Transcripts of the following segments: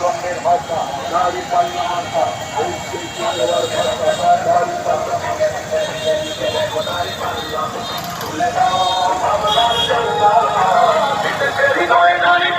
রঙের ভাষা দাড়ি পাল্লা মার্কা এই শিল্পীর ভাষা হৃদয় নারায়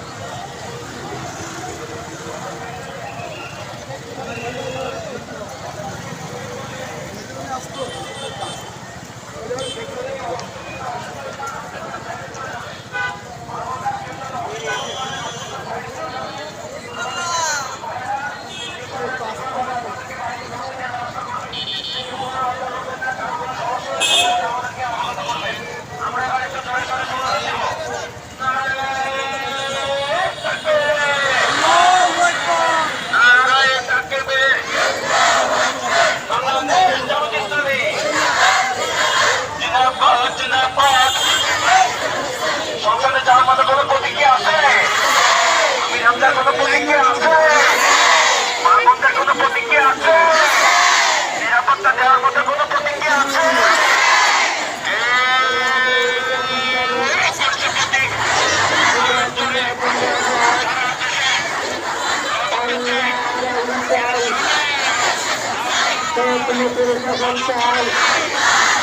জিন্দাবাদ জিন্দাবাদ সরকারে যাওয়ার মতো কোনো প্রতিক্রিয়া আছে আমি আপনার কোনো প্রতিক্রিয়া আছে মাহমুদের কোনো প্রতিক্রিয়া আছে নিরাপত্তা দেওয়ার মতো কোনো প্রতিক্রিয়া আছে আল্লাহ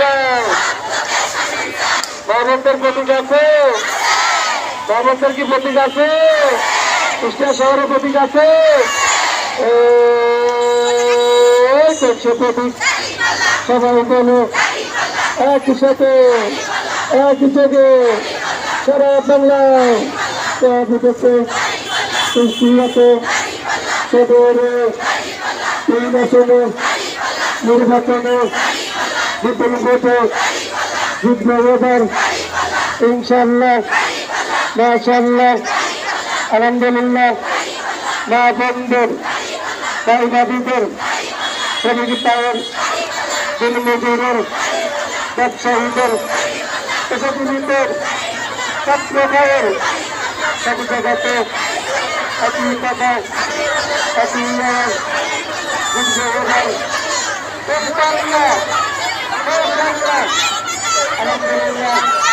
রাহিম বাবতের প্রতীক আছে। বাবতের কি প্রতীক আছে? কুষ্টিয়া শহরের প্রতীক আছে। সবাই বলো, একই সাথে, একই থেকে সারা বাংলায় দিতেছে কুষ্টিয়াতে সদরে নির্বাচনে ভোটে যুদ্ধ এবার। ইনশাল্লাহ মাশাল্লাহ আলহামদুলিল্লাহ, মা বন্ধুর ভাই ভাবিদের শ্রমিক পায়ের দিন মজুরের ব্যবসায়ীদের পেশাজীবীদের ছাত্র ভাইয়ের সব জায়গাতে একই কথা এবার। ইনশাল্লাহ মাশাল্লাহ আলহামদুলিল্লাহ